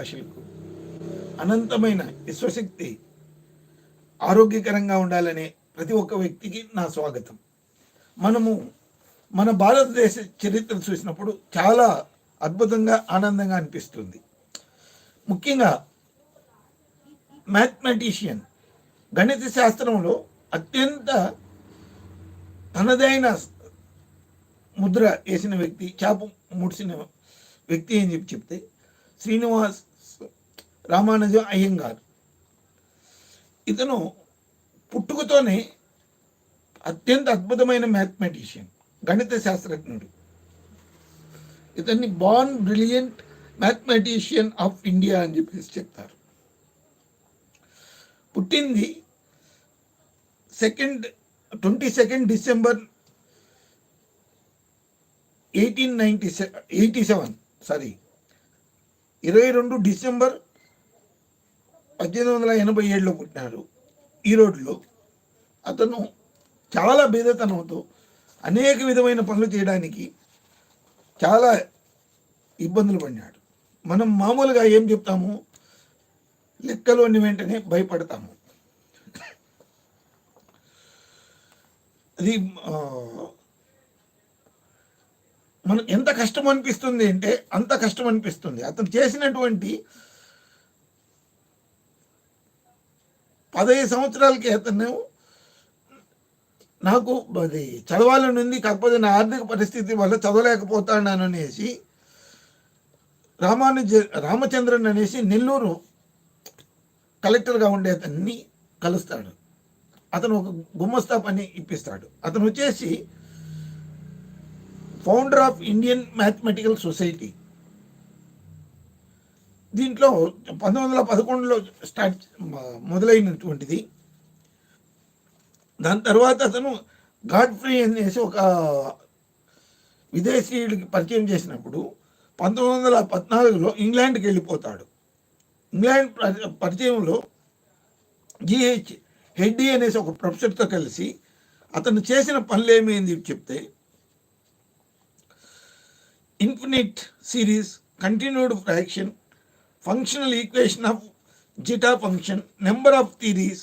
ఆశలకు అనంతమైన విశ్వశక్తి ఆరోగ్యకరంగా ఉండాలనే ప్రతి ఒక్క వ్యక్తికి నా స్వాగతం. మనము మన భారతదేశ చరిత్ర చూసినప్పుడు చాలా అద్భుతంగా ఆనందంగా అనిపిస్తుంది. ముఖ్యంగా మ్యాథమెటిషియన్ గణిత శాస్త్రంలో అత్యంత తనదైన ముద్ర వేసిన వ్యక్తి చాపు ముడిసిన వ్యక్తి అని చెప్పి చెప్తే శ్రీనివాస్ రామానుజం అయ్యంగార్. ఇతను పుట్టుకతోనే అత్యంత అద్భుతమైన మ్యాథమెటిషియన్ గణిత శాస్త్రజ్ఞుడు. ఇతన్ని born brilliant mathematician of India అని చెప్పేసి చెప్తారు. పుట్టింది second twenty second December eighteen ninety eighty seven sorry ఇరవై రెండు డిసెంబర్ పద్దెనిమిది వందల ఎనభై ఏడులో పుట్టినారు ఈ అతను చాలా భేదతనంతో అనేక విధమైన పనులు చేయడానికి చాలా ఇబ్బందులు పడినాడు. మనం మామూలుగా ఏం చెప్తాము? లెక్కలోని వెంటనే భయపడతాము. అది మనం మనకు ఎంత కష్టం అనిపిస్తుంది అంటే అంత కష్టం అనిపిస్తుంది అతను చేసినటువంటి పదహైదు సంవత్సరాలకి అతను నాకు అది చదవాలని ఉంది కాకపోతే నా ఆర్థిక పరిస్థితి వల్ల చదవలేకపోతాను అనేసి రామానుజ రామచంద్రన్ అనేసి నెల్లూరు కలెక్టర్గా ఉండే అతన్ని కలుస్తాడు. అతను ఒక గుమ్మస్తా పని ఇప్పిస్తాడు. అతను వచ్చేసి founder of Indian mathematical society దీంట్లో పంతొమ్మిది వందల పదకొండులో స్టార్ట్ మొదలైనటువంటిది. దాని తర్వాత అతను గాడ్ఫ్రీ అనేసి ఒక విదేశీయుడికి పరిచయం చేసినప్పుడు పంతొమ్మిది వందల పద్నాలుగులో ఇంగ్లాండ్కి వెళ్ళిపోతాడు. ఇంగ్లాండ్ పరిచయంలో జిహెచ్ హెడ్డీ అనేసి ఒక ప్రొఫెసర్తో కలిసి అతను చేసిన పనులు ఏమైంది చెప్తే infinite series continued fraction functional equation of zeta function number of theories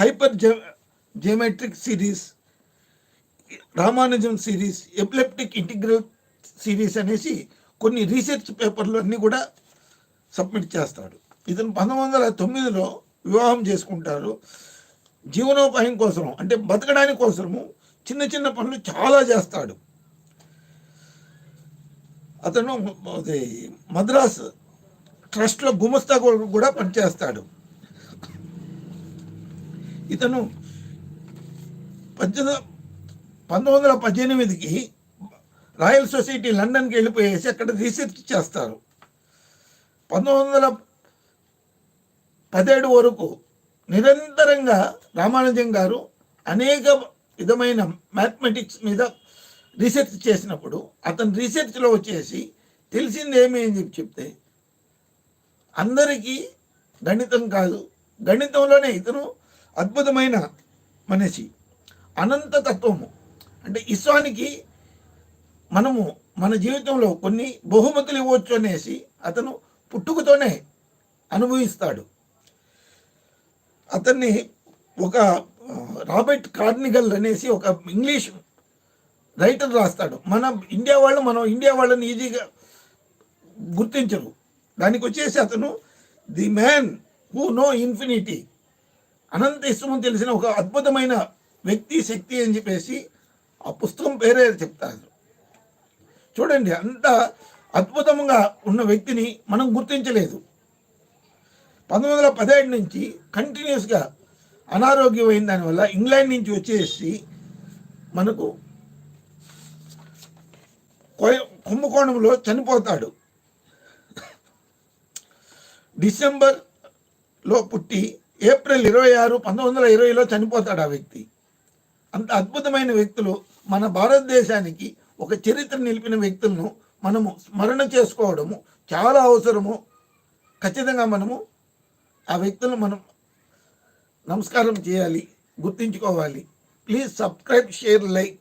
hypergeometric series Ramanujam series epileptic integral series అనేసి కొన్ని రీసెర్చ్ పేపర్లు అన్నీ కూడా సబ్మిట్ చేస్తాడు. ఇతను పంతొమ్మిది వందల తొమ్మిదిలో వివాహం చేసుకుంటారు. జీవనోపాయం కోసం అంటే బతకడానికి కోసము చిన్న చిన్న పనులు చాలా చేస్తాడు. అతను అది మద్రాస్ ట్రస్ట్లో గుమస్తా కూడా- కూడా పనిచేస్తాడు. ఇతను పద్దెనిమిది పంతొమ్మిది వందల పద్దెనిమిదికి రాయల్ సొసైటీ లండన్కి వెళ్ళిపోయేసి అక్కడ రీసెర్చ్ చేస్తారు. పంతొమ్మిది వందల పదిహేడు వరకు నిరంతరంగా రామానుజం గారు అనేక విధమైన మ్యాథమెటిక్స్ మీద రీసెర్చ్ చేసినప్పుడు అతను రీసెర్చ్లో వచ్చేసి తెలిసింది ఏమి అని చెప్పి చెప్తే అందరికీ గణితం కాదు. గణితంలోనే ఇతను అద్భుతమైన మనిషి. అనంత తత్వము అంటే విశ్వానికి మనము మన జీవితంలో కొన్ని బహుమతులు ఇవ్వచ్చు అనేసి అతను పుట్టుకతోనే అనుభవిస్తాడు. అతన్ని ఒక రాబర్ట్ కార్నిగల్ అనేసి ఒక ఇంగ్లీష్ రైటర్ రాస్తాడు. మన ఇండియా వాళ్ళు మనం ఇండియా వాళ్ళని ఈజీగా గుర్తించరు. దానికి వచ్చేసి అతను the man who know infinity. అనంత ఇష్టం తెలిసిన ఒక అద్భుతమైన వ్యక్తి శక్తి అని చెప్పేసి ఆ పుస్తకం పేరే చెప్తారు. చూడండి అంత అద్భుతంగా ఉన్న వ్యక్తిని మనం గుర్తించలేదు. పంతొమ్మిది వందల పదిహేడు నుంచి కంటిన్యూస్గా అనారోగ్యమైన దానివల్ల ఇంగ్లాండ్ నుంచి వచ్చేసి మనకు కుంభకోణంలో చనిపోతాడు. డిసెంబర్లో పుట్టి ఏప్రిల్ ఇరవై ఆరు పంతొమ్మిది వందల ఇరవైలో చనిపోతాడు ఆ వ్యక్తి. అంత అద్భుతమైన వ్యక్తులు మన భారతదేశానికి ఒక చరిత్ర నిలిపిన వ్యక్తులను మనము స్మరణ చేసుకోవడము చాలా అవసరము. ఖచ్చితంగా మనము ఆ వ్యక్తులను మనం నమస్కారం చేయాలి గుర్తుంచుకోవాలి. Please subscribe share like.